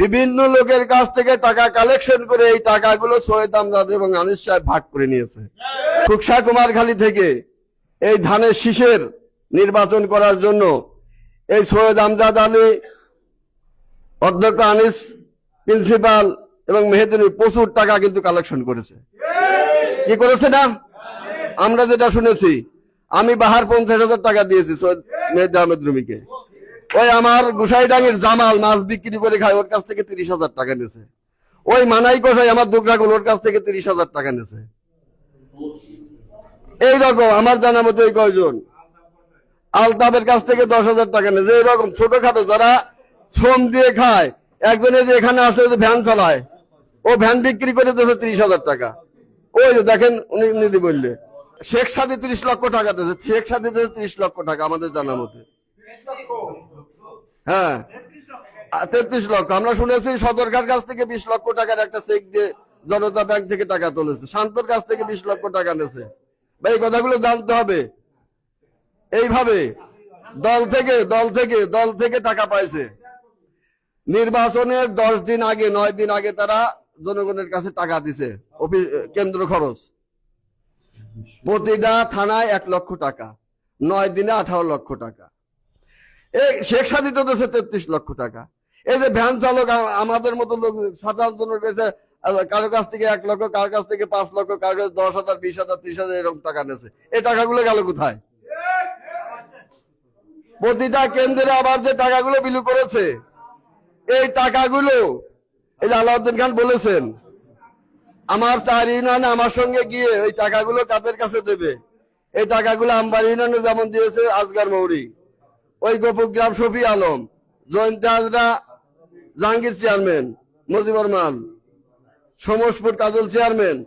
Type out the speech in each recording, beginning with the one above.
বিভিন্ন লোকের কাছ থেকে টাকা কালেকশন করে এই টাকাগুলো সৈয়দ আমজাদ এবং আনিস সাহেব ভাগ করে নিয়েছে। কুকসা কুমারখালী থেকে এই ধানের শীষের নির্বাচন করার জন্য এই সৈয়দ আমজাদ আলী, অধ্যক্ষ আনিস, প্রিন্সিপাল এবং মেহেদিনী প্রচুর টাকা কিন্তু কালেকশন করেছে। কি করেছে না? আমরা যেটা শুনেছি, আমি বাহার পঞ্চাশ হাজার টাকা দিয়েছি সৈয়দ মেহেদি আহমেদ রুমিকে। ওই আমার গুসাইডাঙ্গের জামাল মাছ বিক্রি করে খায়, ওর কাছ থেকে তিরিশ হাজার টাকা নিয়েছে। ওই মানাই কষাই আমার দুগরাগুল ওর কাছ থেকে তিরিশ হাজার টাকা নিয়েছে। এইরকম আমার জানা মতো এই কয়জন? আলতাবের কাছ থেকে দশ হাজার টাকা নিয়েছে। এইরকম ছোটখাটো যারা শ্রম দিয়ে খায়, একজনে যে এখানে আসে যে ভ্যান চালায়, ও ভ্যান বিক্রি করে দিয়েছে তিরিশ হাজার টাকা। ওই যে দেখেন, উনি নিধি বললে, শেখ সাদি তিরিশ লক্ষ টাকা দিয়েছে, শেখ সাদি দিয়েছে তিরিশ লক্ষ টাকা আমাদের জানা মতে হ্যাঁ। তেত্রিশ লক্ষ। আমরা শুনেছি সদরকার কাছ থেকে বিশ লক্ষ টাকার একটা চেক দিয়ে জনতা ব্যাংক থেকে টাকা তুলেছে। শান্তর কাছ থেকে বিশ লক্ষ টাকা নেছে ভাই, এই কথাগুলো জানতে হবে। এইভাবে দল থেকে দল থেকে দল থেকে টাকা পাইছে। নির্বাচনের দশ দিন আগে, নয় দিন আগে তারা জনগণের কাছে টাকা দিছে। অফিস, কেন্দ্র খরচ। প্রতিটা থানায় এক লক্ষ টাকা। নয় দিনে আঠারো লক্ষ টাকা। এই শেখ সাদি তো দিয়েছে তেত্রিশ লক্ষ টাকা। এই যে ভ্যান চালক আমাদের মতো লোক সাধারণ জনের কারও কাছ থেকে এক লক্ষ কারও কাছ থেকে পাঁচ লক্ষ কারও কাছে দশ হাজার, বিশ হাজার, ত্রিশ হাজার এরকম টাকা নেছে এই টাকাগুলো গেল কোথায়? প্রতিটা কেন্দ্রে আবার যে টাকাগুলো বিলু করেছে, এই টাকাগুলো, এই যে আলাউদ্দিন খান বলেছেন, আমার চার ইউনিয়নে আমার সঙ্গে গিয়ে ওই টাকাগুলো কাদের কাছে দেবে? এই টাকাগুলো আমবার ইউনিয়নে যেমন দিয়েছে আজগার মৌরি। ওই গোপুগ্রাম শফি আলম জয়ন্ত হাজরা জাহাঙ্গীর চেয়ারম্যান মুজিবুর মাল সমসপুর কাজল চেয়ারম্যান।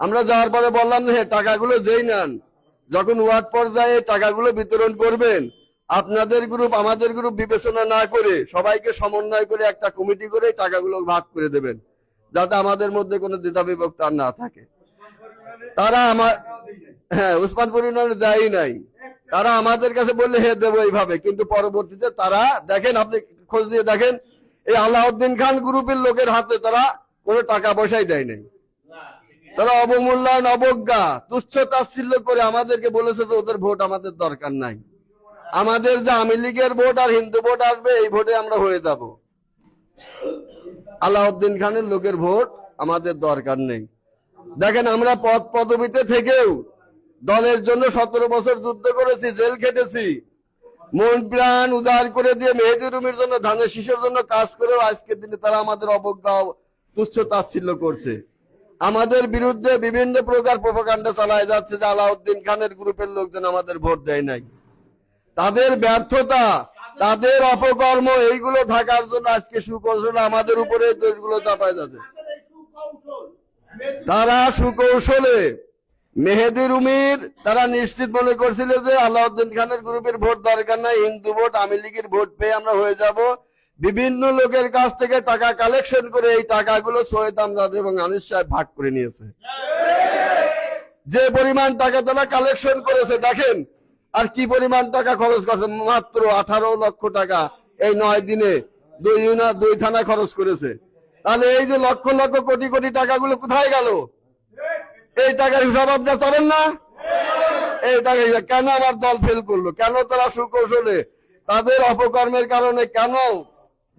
আমরা যাওয়ার পরে বললাম যে টাকাগুলো যেই নেন, যখন ওয়ার্ড পর্যায়ে টাকাগুলো বিতরণ করবেন, আপনাদের গ্রুপ আমাদের গ্রুপ বিবেচনা না করে, সবাইকে সমন্বয় করে একটা কমিটি করে টাকাগুলো ভাগ করে দেবেন, যাতে আমাদের মধ্যে কোনো দ্বিধা বিভক্ত আর না থাকে। তারা আমার হ্যাঁ উসমানপুর ইউনিয়নে দেয়ই নাই। তারা আমাদের কাছে বললে হে দেবো এইভাবে, কিন্তু পরবর্তীতে তারা দেখেন, আপনি খোঁজ দিয়ে দেখেন, এই আলাউদ্দিন খান গ্রুপের লোকের হাতে তারা কোনো টাকা পয়সাই দেয় নাই। তারা অবমূল্যায়ন অবজ্ঞা তুচ্ছ তাচ্ছিল্য করে আমাদেরকে বলেছে যে ওদের ভোট আমাদের দরকার নাই। আমাদের যে আওয়ামী লীগের ভোট আর হিন্দু ভোট আসবে, এই ভোটে আমরা হয়ে যাব। আলাউদ্দিন খানের লোকের ভোট আমাদের দরকার নেই। দেখেন, আমরা পদ পদবিতে থেকেও দলের জন্য সতেরো বছর যুদ্ধ করেছি, জেল খেটেছি। মন প্রাণ উদার করে দিয়ে মেহেদি রুমির জন্য, ধানের শীষের জন্য কাজ করেও আজকের দিনে তারা আমাদের অবজ্ঞা তুচ্ছ তাচ্ছিল্য করছে। আমাদের বিরুদ্ধে বিভিন্ন প্রকার প্রোপাকাণ্ডা চালায় যাচ্ছে, যে আলাউদ্দিন খানের গ্রুপের লোকজন আমাদের ভোট দেয় নাই। তাদের ব্যর্থতা, তাদের অপকর্ম, এইগুলো ঢাকার জন্য আজকে সুকৌশল, আমাদের উপরে দোষগুলো চাপায় যাচ্ছে তারা সুকৌশলে মেহেদি রুমির, তারা নিশ্চিত মনে করছিল যে আলাউদ্দিন খানের গ্রুপের ভোট দরকার নাই, হিন্দু ভোট, আওয়ামী লীগের ভোট পেয়ে আমরা হয়ে যাব। বিভিন্ন লোকের কাছ থেকে টাকা কালেকশন করে এই টাকাগুলো সৈয়দ আমজাদ এবং আনিস সাহেব ভাগ করে নিয়েছে। যে পরিমাণ টাকা তারা কালেকশন করেছে, দেখেন, আর কি পরিমাণ টাকা খরচ করছে, মাত্র আঠারো লক্ষ টাকা এই নয় দিনে দুই ইউনা দুই থানা খরচ করেছে। তাহলে এই যে লক্ষ লক্ষ কোটি কোটি টাকাগুলো কোথায় গেল? এই টাকার হিসাব আপনার চাবেন না? এই টাকা কেন আমার দল ফেল করল? কেন তারা সুকৌশলে তাদের অপকর্মের কারণে কেন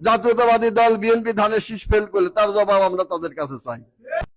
জাতীয়তাবাদী দল বিএনপি ধানের শীষ ফেল করলে? তার জবাব আমরা তাদের কাছে চাই।